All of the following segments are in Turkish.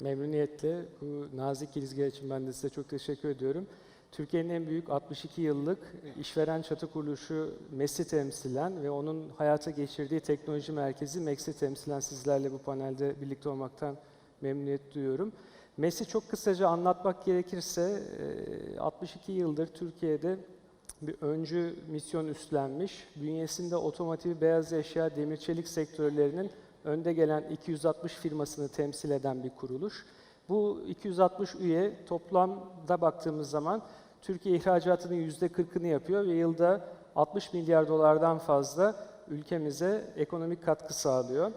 Memnuniyetle bu nazik ilgi için ben de size çok teşekkür ediyorum. Türkiye'nin en büyük 62 yıllık işveren çatı kuruluşu MES'i temsilen ve onun hayata geçirdiği teknoloji merkezi MEX'i temsilen sizlerle bu panelde birlikte olmaktan memnuniyet duyuyorum. MES'i çok kısaca anlatmak gerekirse e, 62 yıldır Türkiye'de bir öncü misyon üstlenmiş, bünyesinde otomotiv, beyaz eşya, demir çelik sektörlerinin önde gelen 260 firmasını temsil eden bir kuruluş. Bu 260 üye toplamda baktığımız zaman Türkiye ihracatının %40'ını yapıyor ve yılda 60 milyar dolardan fazla ülkemize ekonomik katkı sağlıyor.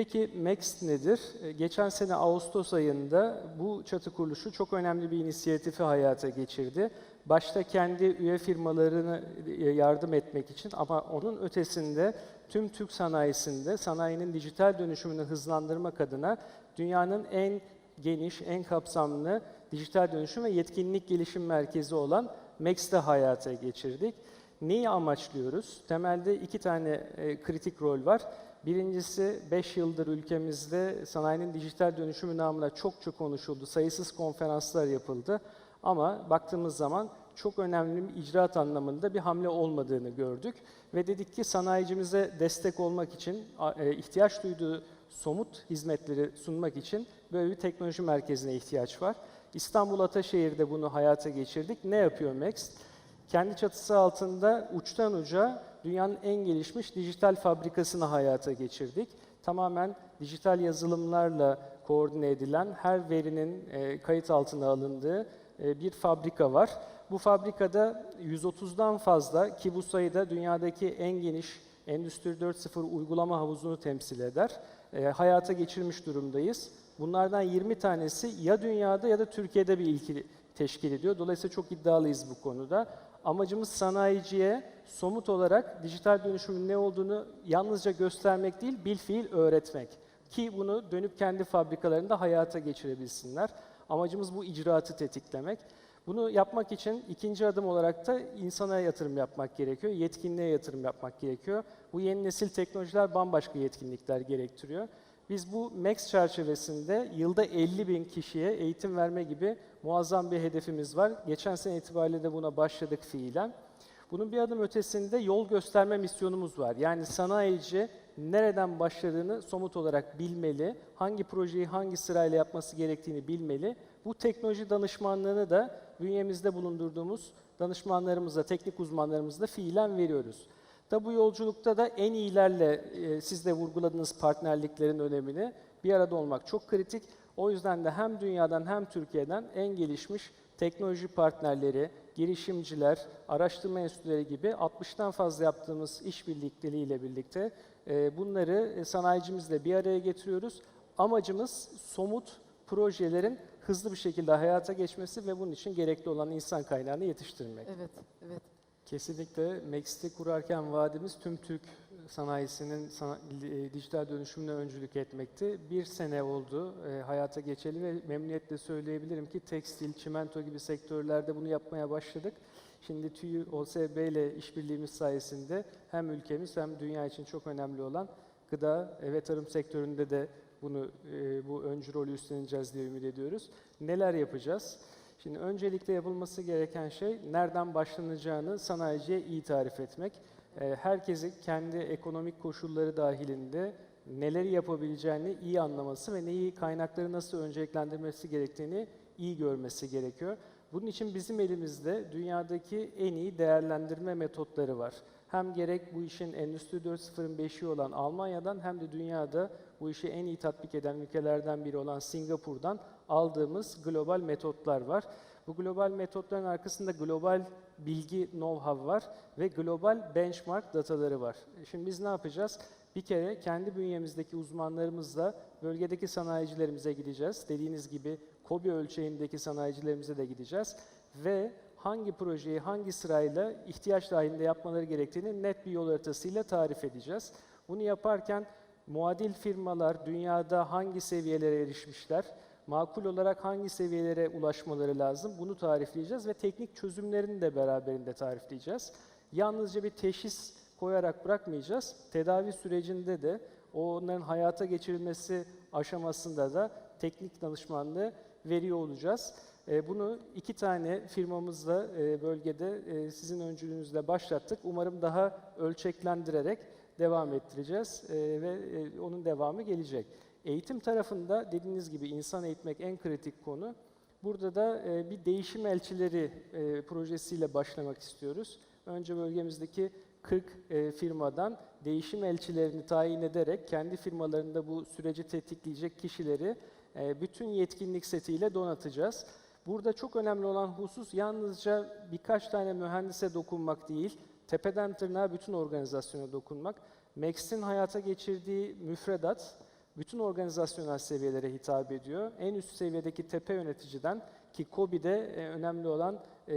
Peki MEX nedir? E, Geçen sene Ağustos ayında bu çatı kuruluşu çok önemli bir inisiyatifi hayata geçirdi. Başta kendi üye firmalarını e, yardım etmek için ama onun ötesinde tüm Türk sanayisinde sanayinin dijital dönüşümünü hızlandırmak adına dünyanın en geniş, en kapsamlı dijital dönüşüm ve yetkinlik gelişim merkezi olan MEX'te hayata geçirdik. Neyi amaçlıyoruz? Temelde iki tane e, kritik rol var. Birincisi 5 yıldır ülkemizde sanayinin dijital dönüşümü namına çok çok konuşuldu. Sayısız konferanslar yapıldı. Ama baktığımız zaman çok önemli bir icraat anlamında bir hamle olmadığını gördük. Ve dedik ki sanayicimize destek olmak için, e, ihtiyaç duyduğu somut hizmetleri sunmak için böyle bir teknoloji merkezine ihtiyaç var. İstanbul Ataşehir'de bunu hayata geçirdik. Ne yapıyor MEX? Kendi çatısı altında uçtan uca dünyanın en gelişmiş dijital fabrikasını hayata geçirdik. Tamamen dijital yazılımlarla koordine edilen, her verinin e, kayıt altına alındığı e, bir fabrika var. Bu fabrikada 130'dan fazla ki bu sayıda dünyadaki en geniş Endüstri 4.0 uygulama havuzunu temsil eder. E, hayata geçirmiş durumdayız. Bunlardan 20 tanesi ya dünyada ya da Türkiye'de bir ilki teşkil ediyor. Dolayısıyla çok iddialıyız bu konuda. Amacımız sanayiciye somut olarak dijital dönüşümün ne olduğunu yalnızca göstermek değil, bil fiil öğretmek. Ki bunu dönüp kendi fabrikalarında hayata geçirebilsinler. Amacımız bu icraatı tetiklemek. Bunu yapmak için ikinci adım olarak da insana yatırım yapmak gerekiyor, yetkinliğe yatırım yapmak gerekiyor. Bu yeni nesil teknolojiler bambaşka yetkinlikler gerektiriyor. Biz bu MEX çerçevesinde yılda 50 bin kişiye eğitim verme gibi muazzam bir hedefimiz var. Geçen sene itibariyle de buna başladık fiilen. Bunun bir adım ötesinde yol gösterme misyonumuz var. Yani sanayici nereden başladığını somut olarak bilmeli, hangi projeyi hangi sırayla yapması gerektiğini bilmeli. Bu teknoloji danışmanlığını da bünyemizde bulundurduğumuz danışmanlarımıza, teknik uzmanlarımızla fiilen veriyoruz. Da bu yolculukta da en iyilerle e, siz de vurguladığınız partnerliklerin önemini bir arada olmak çok kritik. O yüzden de hem dünyadan hem Türkiye'den en gelişmiş teknoloji partnerleri, girişimciler, araştırma enstitüleri gibi 60'tan fazla yaptığımız işbirlikleriyle birlikte e, bunları e, sanayicimizle bir araya getiriyoruz. Amacımız somut projelerin hızlı bir şekilde hayata geçmesi ve bunun için gerekli olan insan kaynağını yetiştirmek. Evet, evet. Kesinlikle Max'te kurarken vaadimiz tüm Türk sanayisinin sana- e, dijital dönüşümüne öncülük etmekti. Bir sene oldu e, hayata geçeli ve memnuniyetle söyleyebilirim ki tekstil, çimento gibi sektörlerde bunu yapmaya başladık. Şimdi TÜİ OSB ile işbirliğimiz sayesinde hem ülkemiz hem dünya için çok önemli olan gıda ve tarım sektöründe de bunu e, bu öncü rolü üstleneceğiz diye ümit ediyoruz. Neler yapacağız? Şimdi öncelikle yapılması gereken şey nereden başlanacağını sanayiciye iyi tarif etmek. Ee, Herkesin kendi ekonomik koşulları dahilinde neleri yapabileceğini iyi anlaması ve neyi kaynakları nasıl önceliklendirmesi gerektiğini iyi görmesi gerekiyor. Bunun için bizim elimizde dünyadaki en iyi değerlendirme metotları var. Hem gerek bu işin Endüstri 4.0'ın beşiği olan Almanya'dan hem de dünyada bu işi en iyi tatbik eden ülkelerden biri olan Singapur'dan aldığımız global metotlar var. Bu global metotların arkasında global bilgi know-how var ve global benchmark dataları var. Şimdi biz ne yapacağız? Bir kere kendi bünyemizdeki uzmanlarımızla bölgedeki sanayicilerimize gideceğiz. Dediğiniz gibi KOBİ ölçeğindeki sanayicilerimize de gideceğiz ve hangi projeyi hangi sırayla ihtiyaç dahilinde yapmaları gerektiğini net bir yol haritasıyla tarif edeceğiz. Bunu yaparken muadil firmalar dünyada hangi seviyelere erişmişler, makul olarak hangi seviyelere ulaşmaları lazım bunu tarifleyeceğiz ve teknik çözümlerini de beraberinde tarifleyeceğiz. Yalnızca bir teşhis koyarak bırakmayacağız. Tedavi sürecinde de onların hayata geçirilmesi aşamasında da teknik danışmanlığı veriyor olacağız. E, Bunu iki tane firmamızla e, bölgede e, sizin öncülüğünüzle başlattık. Umarım daha ölçeklendirerek devam ettireceğiz e, ve e, onun devamı gelecek. Eğitim tarafında dediğiniz gibi insan eğitmek en kritik konu. Burada da e, bir değişim elçileri projesiyle başlamak istiyoruz. Önce bölgemizdeki 40 e, firmadan değişim elçilerini tayin ederek kendi firmalarında bu süreci tetikleyecek kişileri bütün yetkinlik setiyle donatacağız. Burada çok önemli olan husus yalnızca birkaç tane mühendise dokunmak değil, tepeden tırnağa bütün organizasyona dokunmak. Max'in hayata geçirdiği müfredat bütün organizasyonel seviyelere hitap ediyor. En üst seviyedeki tepe yöneticiden ki KOBİ'de e, önemli olan e,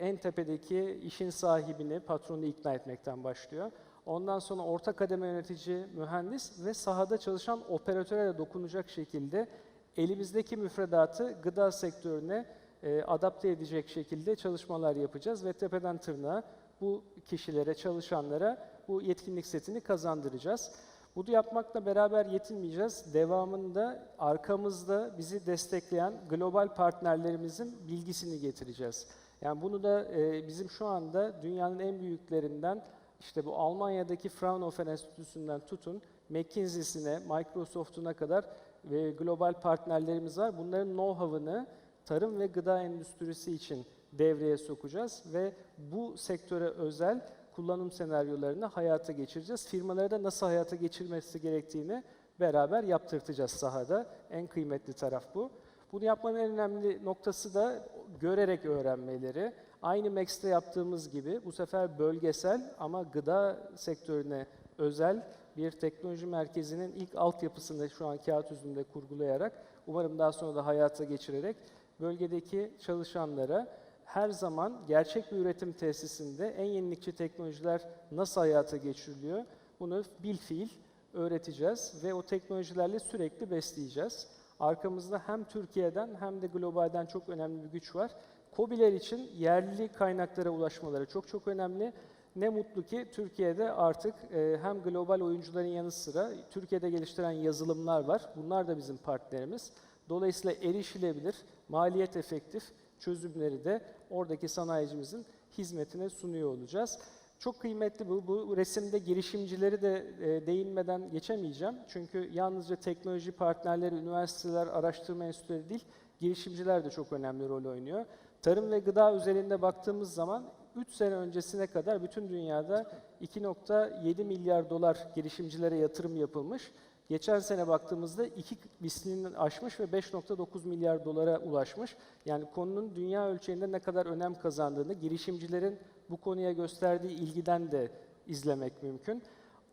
en tepedeki işin sahibini, patronu ikna etmekten başlıyor. Ondan sonra orta kademe yönetici, mühendis ve sahada çalışan operatöre de dokunacak şekilde elimizdeki müfredatı gıda sektörüne e, adapte edecek şekilde çalışmalar yapacağız ve tepeden tırnağa bu kişilere, çalışanlara bu yetkinlik setini kazandıracağız. Bunu yapmakla beraber yetinmeyeceğiz. Devamında arkamızda bizi destekleyen global partnerlerimizin bilgisini getireceğiz. Yani bunu da e, bizim şu anda dünyanın en büyüklerinden işte bu Almanya'daki Fraunhofer Enstitüsü'nden tutun McKinsey'sine, Microsoft'una kadar ve global partnerlerimiz var. Bunların know-how'ını tarım ve gıda endüstrisi için devreye sokacağız ve bu sektöre özel kullanım senaryolarını hayata geçireceğiz. Firmalara da nasıl hayata geçirmesi gerektiğini beraber yaptırtacağız sahada. En kıymetli taraf bu. Bunu yapmanın en önemli noktası da görerek öğrenmeleri. Aynı Max'te yaptığımız gibi bu sefer bölgesel ama gıda sektörüne özel bir teknoloji merkezinin ilk altyapısını şu an kağıt üzerinde kurgulayarak, umarım daha sonra da hayata geçirerek bölgedeki çalışanlara her zaman gerçek bir üretim tesisinde en yenilikçi teknolojiler nasıl hayata geçiriliyor bunu bil fiil öğreteceğiz ve o teknolojilerle sürekli besleyeceğiz. Arkamızda hem Türkiye'den hem de globalden çok önemli bir güç var. KOBİ'ler için yerli kaynaklara ulaşmaları çok çok önemli. Ne mutlu ki Türkiye'de artık e, hem global oyuncuların yanı sıra Türkiye'de geliştiren yazılımlar var. Bunlar da bizim partnerimiz. Dolayısıyla erişilebilir, maliyet efektif çözümleri de oradaki sanayicimizin hizmetine sunuyor olacağız. Çok kıymetli bu. Bu resimde girişimcileri de e, değinmeden geçemeyeceğim. Çünkü yalnızca teknoloji partnerleri, üniversiteler, araştırma enstitüleri değil, girişimciler de çok önemli rol oynuyor. Tarım ve gıda özelinde baktığımız zaman 3 sene öncesine kadar bütün dünyada 2.7 milyar dolar girişimcilere yatırım yapılmış. Geçen sene baktığımızda iki mislini aşmış ve 5.9 milyar dolara ulaşmış. Yani konunun dünya ölçeğinde ne kadar önem kazandığını, girişimcilerin bu konuya gösterdiği ilgiden de izlemek mümkün.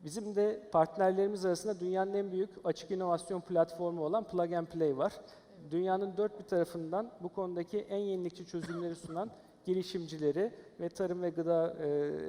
Bizim de partnerlerimiz arasında dünyanın en büyük açık inovasyon platformu olan Plug and Play var. Dünyanın dört bir tarafından bu konudaki en yenilikçi çözümleri sunan girişimcileri ve tarım ve gıda e,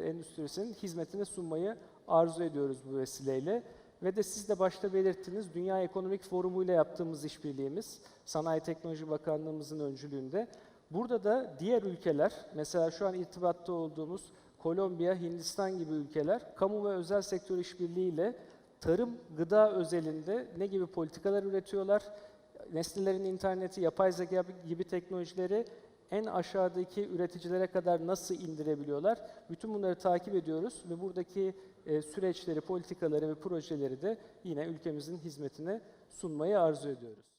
endüstrisinin hizmetine sunmayı arzu ediyoruz bu vesileyle. Ve de siz de başta belirttiniz, Dünya Ekonomik Forumu ile yaptığımız işbirliğimiz, Sanayi Teknoloji Bakanlığımızın öncülüğünde. Burada da diğer ülkeler, mesela şu an irtibatta olduğumuz Kolombiya, Hindistan gibi ülkeler, kamu ve özel sektör işbirliğiyle tarım, gıda özelinde ne gibi politikalar üretiyorlar, nesnelerin interneti, yapay zeka gibi teknolojileri en aşağıdaki üreticilere kadar nasıl indirebiliyorlar? Bütün bunları takip ediyoruz ve buradaki e, süreçleri, politikaları ve projeleri de yine ülkemizin hizmetine sunmayı arzu ediyoruz.